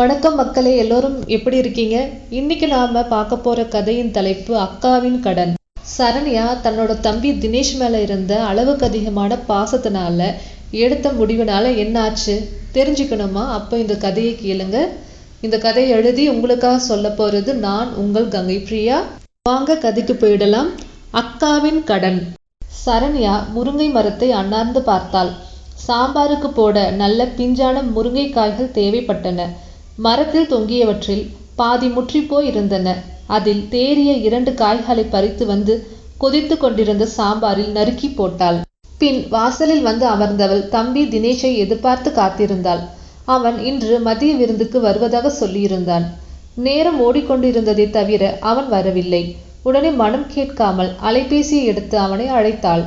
வணக்கம் மக்களே எல்லோரும் எப்படி இருக்கீங்க? இன்னைக்கு நாம பார்க்க போற கதையின் தலைப்பு அக்காவின் கடன். சரண்யா தன்னோட தம்பி தினேஷ் மேல இருந்த அளவுக்கு அதிகமான பாசத்தினால எடுத்த முடிவுனால என்னாச்சு தெரிஞ்சுக்கணுமா? அப்போ இந்த கதையை கேளுங்க. இந்த கதையை எழுதி உங்களுக்காக சொல்ல போறது நான் உங்கள் கங்கை பிரியா. வாங்க கதைக்கு போயிடலாம். அக்காவின் கடன். சரண்யா முருங்கை மரத்தை அண்ணார்ந்து பார்த்தாள். சாம்பாருக்கு போட நல்ல பிஞ்சான முருங்கைக்காய்கள் தேவைப்பட்டன. மரத்தில் தொங்கியவற்றில் பாதி முற்றிப்போய் இருந்தன. அதில் தேறிய இரண்டு காய்களை பறித்து வந்து கொதித்து கொண்டிருந்த சாம்பாரில் நறுக்கி போட்டாள். பின் வாசலில் வந்து அமர்ந்தவள் தம்பி தினேஷை எதிர்பார்த்து காத்திருந்தாள். அவன் இன்று மதிய விருந்துக்கு வருவதாக சொல்லியிருந்தான். நேரம் ஓடிக்கொண்டிருந்ததை தவிர அவன் வரவில்லை. உடனே மனம் கேட்காமல் அலைபேசியை எடுத்து அவனை அழைத்தாள்.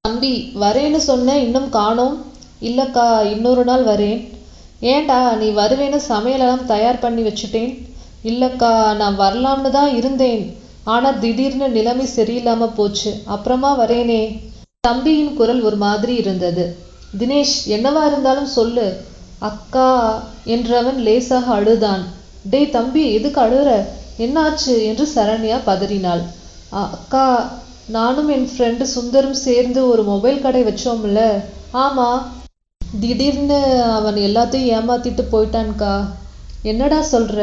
தம்பி வரேன்னு சொன்ன இன்னும் காணோம். இல்லக்கா இன்னொரு நாள் வரேன். ஏண்டா நீ வருவேன்னு சமையலெல்லாம் தயார் பண்ணி வச்சுட்டேன்? இல்லைக்கா நான் வரலாம்னு தான் இருந்தேன். ஆனால் திடீர்னு நிலைமை சரியில்லாம போச்சு. அப்புறமா வரேனே. தம்பியின் குரல் ஒரு மாதிரி இருந்தது. தினேஷ் என்னவா இருந்தாலும் சொல்லு. அக்கா என்றவன் லேசாக அழுதான். டேய் தம்பி எதுக்கு அழுற? என்னாச்சு? என்று சரண்யா பதறினாள். அக்கா நானும் என் ஃப்ரெண்டு சுந்தரும் சேர்ந்து ஒரு மொபைல் கடை வச்சோம்ல. ஆமா திடீர்னு அவன் எல்லாத்தையும் ஏமாத்திட்டு போயிட்டான்க்கா. என்னடா சொல்ற?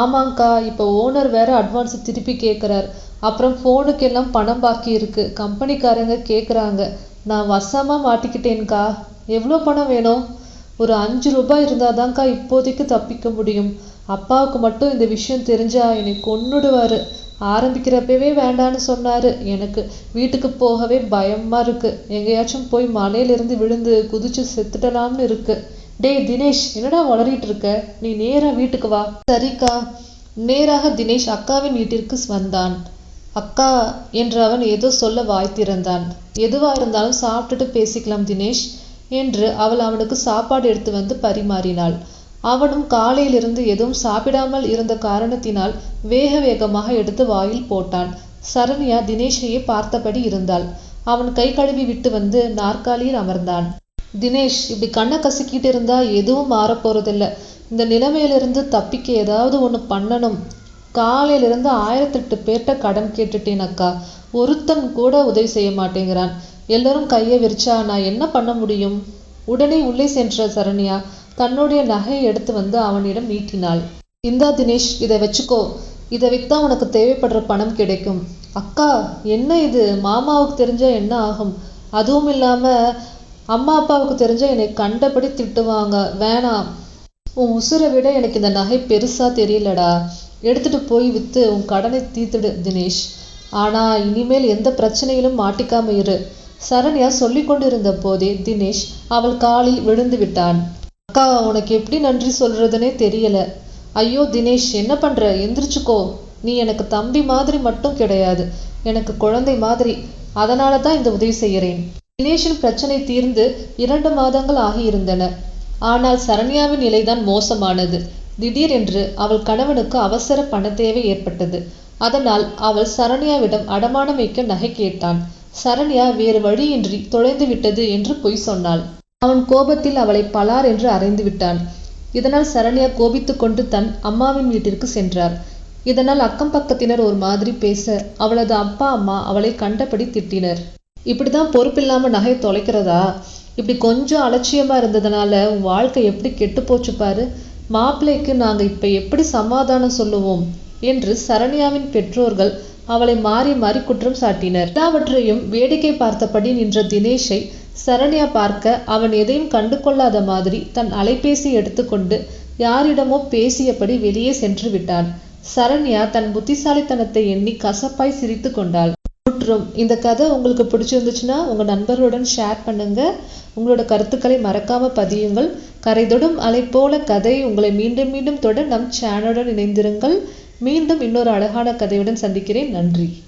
ஆமாங்க்கா இப்போ ஓனர் வேற அட்வான்ஸ் திருப்பி கேட்குறார் அப்புறம் ஃபோனுக்கு எல்லாம் பணம் பாக்கி இருக்கு. கம்பெனிக்காரங்க கேட்குறாங்க நான் வசமா மாட்டிக்கிட்டேன்க்கா. எவ்வளோ பணம் வேணும்? ஒரு அஞ்சு ரூபாய் இருந்தாதான்க்கா இப்போதைக்கு தப்பிக்க முடியும். அப்பாவுக்கு மட்டும் இந்த விஷயம் தெரிஞ்சா என்னை கொன்னுடுவாரு. ஆரம்பிக்கிறப்பவே வேண்டான்னு சொன்னாரு. எனக்கு வீட்டுக்கு போகவே பயமா இருக்கு. எங்கேயாச்சும் போய் மலையிலிருந்து விழுந்து குதிச்சு செத்துடலாம்னு இருக்கு. டேய் தினேஷ் என்னடா வளரிட்டு இருக்க? நீ நேரா வீட்டுக்கு வா. சரிக்கா. நேராக தினேஷ் அக்காவின் வீட்டிற்கு வந்தான். அக்கா என்று அவன் ஏதோ சொல்ல வாய் திறந்தான். எதுவா இருந்தாலும் சாப்பிட்டுட்டு பேசிக்கலாம் தினேஷ் என்று அவள் அவனுக்கு சாப்பாடு எடுத்து வந்து பரிமாறினாள். அவனும் காலையிலிருந்து எதுவும் சாப்பிடாமல் இருந்த காரணத்தினால் வேக வேகமாக எடுத்து வாயில் போட்டான். சரண்யா தினேஷையே பார்த்தபடி இருந்தாள். அவன் கை கழுவி விட்டு வந்து நாற்காலியில் அமர்ந்தான். தினேஷ் இப்படி கண்ணை கசக்கிட்டு இருந்தா எதுவும் மாறப் போறதில்ல இந்த நிலைமையிலிருந்து தப்பிக்க ஏதாவது ஒண்ணு பண்ணணும். காலையிலிருந்து ஆயிரத்தெட்டு பேர்கிட்ட கடன் கேட்டுட்டேன் அக்கா. ஒருத்தன் கூட உதவி செய்ய மாட்டேங்கிறான். எல்லாரும் கையை விரிச்சா நான் என்ன பண்ண முடியும்? உடனே உள்ளே சென்ற சரண்யா தன்னுடைய நகையை எடுத்து வந்து அவனிடம் நீட்டினாள். இந்தா தினேஷ் இதை வச்சுக்கோ. இதை வித்தா உனக்கு தேவைப்படுற பணம் கிடைக்கும். அக்கா என்ன இது? மாமாவுக்கு தெரிஞ்சா என்ன ஆகும்? அதுவும் இல்லாம அம்மா அப்பாவுக்கு தெரிஞ்சா என்னை கண்டபடி திட்டுவாங்க. வேணாம். உன் உசுரை விட எனக்கு இந்த நகை பெருசா தெரியலடா. எடுத்துட்டு போய் வித்து உன் கடனை தீர்த்துடு தினேஷ். ஆனா இனிமேல் எந்த பிரச்சனையிலும் மாட்டிக்காம இரு. சரண்யா சொல்லி கொண்டிருந்த போதே தினேஷ் அவள் காலில் விழுந்து விட்டான். அக்கா உனக்கு எப்படி நன்றி சொல்றதுனே தெரியல. ஐயோ தினேஷ் என்ன பண்ற? எந்திரிச்சுக்கோ. நீ எனக்கு தம்பி மாதிரி மட்டும் கிடையாது. எனக்கு குழந்தை மாதிரி. அதனால தான் இந்த உதவி செய்யறேன் தினேஷின் பிரச்சனை தீர்ந்து இரண்டு மாதங்கள் ஆகியிருந்தன. ஆனால் சரண்யாவின் நிலைதான் மோசமானது. திடீரென்று அவள் கணவனுக்கு அவசர பண தேவை ஏற்பட்டது. அதனால் அவள் சரண்யாவிடம் அடமானம் வைக்க நகை கேட்டான். சரண்யா வேறு வழியின்றி தொலைந்து விட்டது என்று பொய் சொன்னாள். அவன் கோபத்தில் அவளை பலார் என்று அறைந்து விட்டான். இதனால் சரண்யா கோபித்துக் கொண்டு தன் அம்மாவின் வீட்டிற்கு சென்றார். இதனால் அக்கம் பக்கத்தினர் ஒரு மாதிரி பேச அவளது அப்பா அம்மா அவளை கண்டபடி திட்டினர். இப்படிதான் பொறுப்பில்லாம நகை தொலைக்கிறதா? இப்படி கொஞ்சம் அலட்சியமா இருந்ததுனால உன் வாழ்க்கை எப்படி கெட்டு போச்சு பாரு. மாப்பிள்ளைக்கு நாங்க இப்ப எப்படி சமாதானம் சொல்லுவோம்? என்று சரண்யாவின் பெற்றோர்கள் அவளை மாறி மாறி குற்றம் சாட்டினர். எல்லாவற்றையும் வேடிக்கை பார்த்தபடி நின்ற தினேஷை சரண்யா பார்க்க அவன் எதையும் கண்டு கொள்ளாத மாதிரி தன் அலைபேசி எடுத்துக்கொண்டு யாரிடமோ பேசியபடி வெளியே சென்று விட்டான். சரண்யா தன் புத்திசாலித்தனத்தை எண்ணி கசப்பாய் சிரித்து கொண்டாள். மற்றும் இந்த கதை உங்களுக்கு பிடிச்சிருந்துச்சுன்னா உங்க நண்பர்களுடன் ஷேர் பண்ணுங்க. உங்களோட கருத்துக்களை மறக்காம பதியுங்கள். கரைதொடும் அலை போல கதை உங்களை மீண்டும் மீண்டும் தொட நம் சேனலுடன் இணைந்திருங்கள். மீண்டும் இன்னொரு அழகான கதையுடன் சந்திக்கிறேன். நன்றி.